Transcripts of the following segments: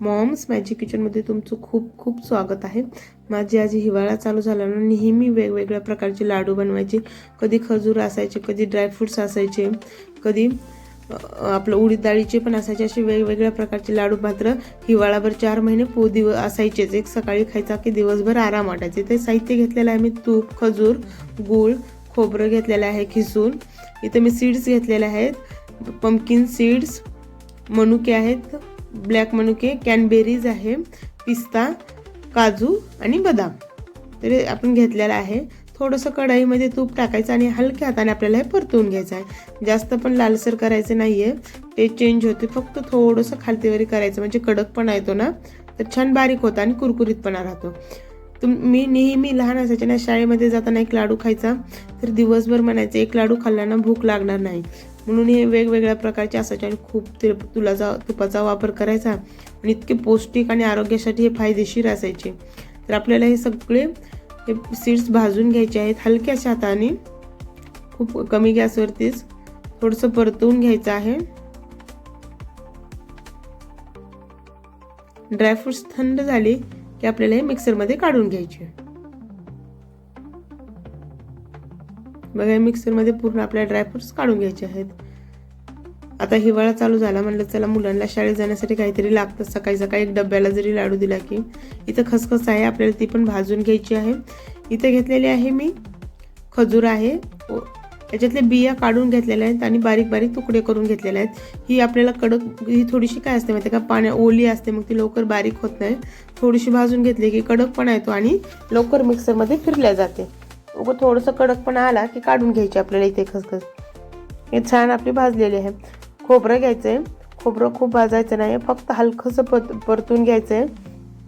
Moms magic किचनमध्ये तुमचं खूप खूप स्वागत आहे. माझी आजी हिवाळा चालू झाला ना नेहमी वेगवेगळ्या प्रकारचे लाडू बनवायचे. कधी खजूर असायचे कधी ड्रायफ्रुट्स असायचे. कधी आपलं उडीद डाळीचे पण असायचे. असे वेगवेगळ्या प्रकारचे लाडू मात्र हिवाळाभर चार महिने पो दिव असायचेच. एक सकाळी खायचा की दिवसभर आराम वाटायचे. ते साहित्य घेतलेलं आहे मी तूप खजूर गूळ खोबरं घेतलेलं आहे खिसून. इथं मी सीड्स घेतलेले आहेत. पंपकिन सीड्स मनुके आहेत. ब्लॅक मनुके कॅनबेरीज आहे पिस्ता काजू आणि बदाम. तरी आपण घेतलेलं आहे. थोडंसं कढईमध्ये तूप टाकायचं आणि हलक्या हाताने आपल्याला हे परतवून घ्यायचं आहे. जास्त पण लालसर करायचं नाही आहे ते चेंज होते. फक्त थोडंसं खालतीवरी करायचं. म्हणजे कडकपणा येतो ना. तर छान बारीक होतं आणि कुरकुरीतपणा राहतो. तुम मी नेहमी लहान असायचे ना शाळेमध्ये जाताना एक लाडू खायचा. तर दिवसभर म्हणायचं एक लाडू खाल्ल्यानं भूक लागणार नाही. म्हणून हे वेगवेगळ्या प्रकारचे असायचे आणि खूप ते तुलाचा तुपाचा वापर करायचा आणि इतके पौष्टिक आणि आरोग्यासाठी हे फायदेशीर असायचे. तर आपल्याला हे सगळे हे सीड्स भाजून घ्यायचे आहेत हलक्याशा हाताने खूप कमी गॅसवरतीच थोडंसं परतवून घ्यायचं आहे. ड्रायफ्रुट्स थंड झाले की आपल्याला हे मिक्सरमध्ये काढून घ्यायचे. बघा मिक्सरमध्ये पूर्ण आपल्या ड्रायफ्रुट्स काढून घ्यायचे आहेत. आता हिवाळा चालू झाला म्हणलं चला मुलांना शाळेत जाण्यासाठी काहीतरी लागतं. सकाळी सकाळी एक डब्याला जरी लाडू दिला की इथं खसखस आहे आपल्याला ती पण भाजून घ्यायची आहे. इथं घेतलेली आहे मी खजूर आहे. व याच्यातले बिया काढून घेतलेल्या आहेत आणि बारीक बारीक तुकडे करून घेतलेले आहेत. ही आपल्याला कडक ही थोडीशी काय असते माहिती का? पाण्या ओली असते मग ती लवकर बारीक होत नाही. थोडीशी भाजून घेतली की कडक पण येतो आणि लवकर मिक्सरमध्ये फिरल्या जाते. उगं थोडंसं कडकपणा आला की काढून घ्यायची आपल्याला इथे खसखस. हे छान आपली भाजलेली आहे. खोबरं घ्यायचं आहे खोबरं खूप भाजायचं नाही. फक्त हलकंसं पत परतून घ्यायचं आहे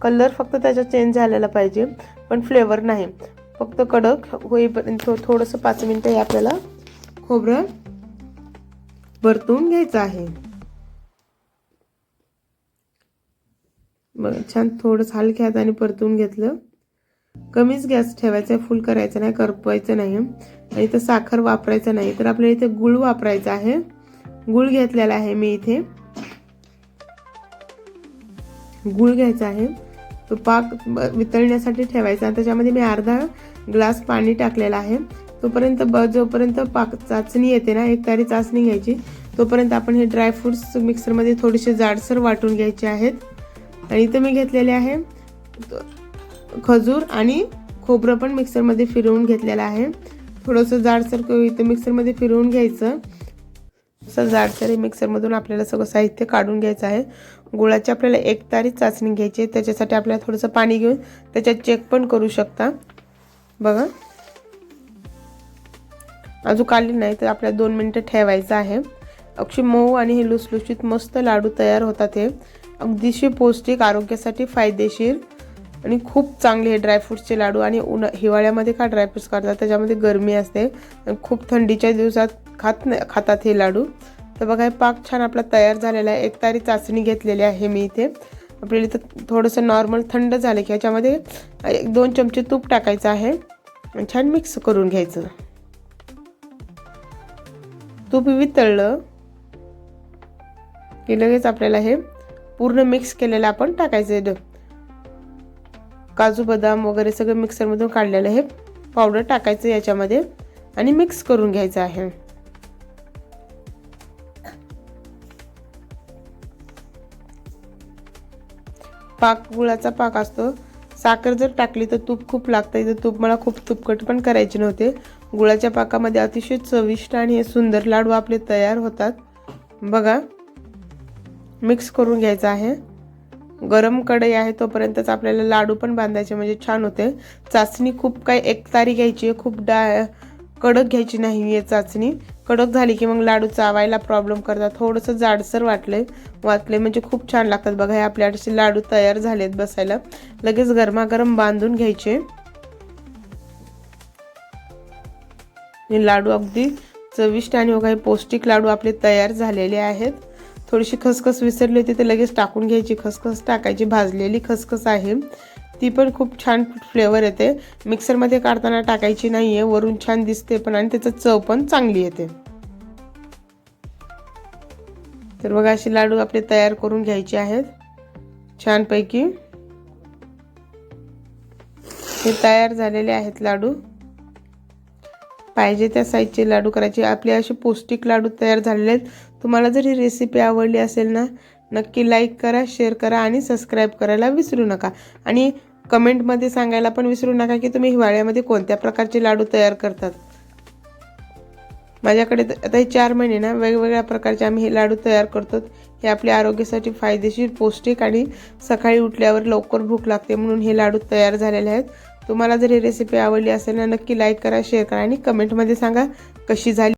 कलर फक्त त्याचा चेंज झालेला पाहिजे पण फ्लेवर नाही. फक्त कडक होईपर्यंत थो थोडंसं पाच मिनटं हे आपल्याला खोबरं परतून घ्यायचं आहे. बघा छान थोडंसं हलक्या हाताने परतून घेतलं. कमीच गॅस ठेवायचा आहे फुल करायचं नाही करपवायचं नाही. आणि इथं साखर वापरायचं नाही तर आपल्याला इथे गुळ वापरायचा आहे. गुळ घेतलेला आहे मी इथे. गुळ घ्यायचा आहे. तो पाक वितळण्यासाठी ठेवायचा आणि त्याच्यामध्ये मी अर्धा ग्लास पाणी टाकलेला आहे. तोपर्यंत ब जोपर्यंत पाक चाचणी येते ना एक तारी चाचणी घ्यायची तोपर्यंत आपण हे ड्रायफ्रुट्स मिक्सरमध्ये थोडेसे जाडसर वाटून घ्यायचे आहेत. आणि इथं मी घेतलेले आहे. खजूर आणि खोबरं पण मिक्सरमध्ये फिरवून घेतलेलं आहे. थोडंसं जाडसर क- इथं मिक्सरमध्ये फिरवून घ्यायचं. असं जाडसर मिक्सरमधून आपल्याला सगळं साहित्य काढून घ्यायचं आहे. गुळाची आपल्याला एक तारीख चाचणी घ्यायची आहे. त्याच्यासाठी आपल्याला थोडंसं पाणी घेऊन त्याच्यात चेक पण करू शकता. बघा. अजून काढली नाही तर आपल्याला दोन मिनटं ठेवायचं आहे. अक्षी मऊ आणि हे लुसलुशीत मस्त लाडू तयार होतात हे. अगदीशी पौष्टिक आरोग्यासाठी फायदेशीर. आणि खूप चांगले हे ड्रायफ्रुट्सचे लाडू. आणि उन्हा हिवाळ्यामध्ये का ड्रायफ्रुट्स करतात? त्याच्यामध्ये गरमी असते. आणि खूप थंडीच्या दिवसात खात नाही खातात हे लाडू. तर बघा हे पाक छान आपला तयार झालेला आहे. एक तारी चाचणी घेतलेली आहे मी इथे. आपल्याला इथं थोडंसं नॉर्मल थंड झालं की याच्यामध्ये एक दोन चमचे तूप टाकायचं आहे. आणि छान मिक्स करून घ्यायचं. तूप वितळलं की लगेच आपल्याला हे पूर्ण मिक्स केलेलं आपण टाकायचं आहे. काजू बदाम वगैरे सगळं मिक्सरमधून काढलेलं हे पावडर टाकायचं याच्यामध्ये आणि मिक्स करून घ्यायचं आहे. पाक गुळाचा पाक असतो. साखर जर टाकली तर तूप खूप लागतं इथं तूप मला खूप तुपकट पण करायचे नव्हते. गुळाच्या पाकामध्ये अतिशय चविष्ट आणि हे सुंदर लाडू आपले तयार होतात. बघा मिक्स करून घ्यायचं आहे. गरम कढई आहे तोपर्यंतच आपल्याला लाडू पण बांधायचे म्हणजे छान होते. चाचणी खूप काय एक तारी घ्यायची आहे खूप डा कडक घ्यायची नाही आहे चाचणी कडक झाली की मग लाडू चावायला प्रॉब्लेम करतात. थोडंसं जाडसर वाटले वाटले म्हणजे खूप छान लागतात. बघा हे आपल्या असे लाडू तयार झालेत बसायला. लगेच गरमागरम बांधून घ्यायचे. हे लाडू अगदी चविष्ट आणि वगैरे पौष्टिक लाडू आपले तयार झालेले आहेत. थोडीशी खसखस विसरली होती तर लगेच टाकून घ्यायची खसखस टाकायची भाजलेली खसखस आहे. ती पण खूप छान फ्लेवर येते. मिक्सरमध्ये काढताना टाकायची नाही आहे वरून छान दिसते पण आणि त्याचं चव पण चांगली येते. तर बघा असे लाडू आपले तयार करून घ्यायचे आहेत. छानपैकी. हे तयार झालेले आहेत लाडू. पाहिजे त्या साईजचे लाडू करायचे. आपले असे पौष्टिक लाडू तयार झालेले आहेत. तुम्हाला जर ही रेसिपी आवडली असेल ना नक्की लाईक करा शेअर करा आणि सबस्क्राईब करायला विसरू नका. आणि कमेंटमध्ये सांगायला पण विसरू नका की तुम्ही हिवाळ्यामध्ये कोणत्या प्रकारचे लाडू तयार करतात. माझ्याकडे आता हे चार महिने ना वेगवेगळ्या प्रकारचे आम्ही हे लाडू तयार करतो. हे आपल्या आरोग्यासाठी फायदेशीर पौष्टिक आणि सकाळी उठल्यावर लवकर भूक लागते म्हणून हे लाडू तयार झालेले आहेत. तुम्हाला जर ही रेसिपी आवडली असेल ना नक्की लाईक करा शेअर करा आणि कमेंटमध्ये सांगा कशी झाली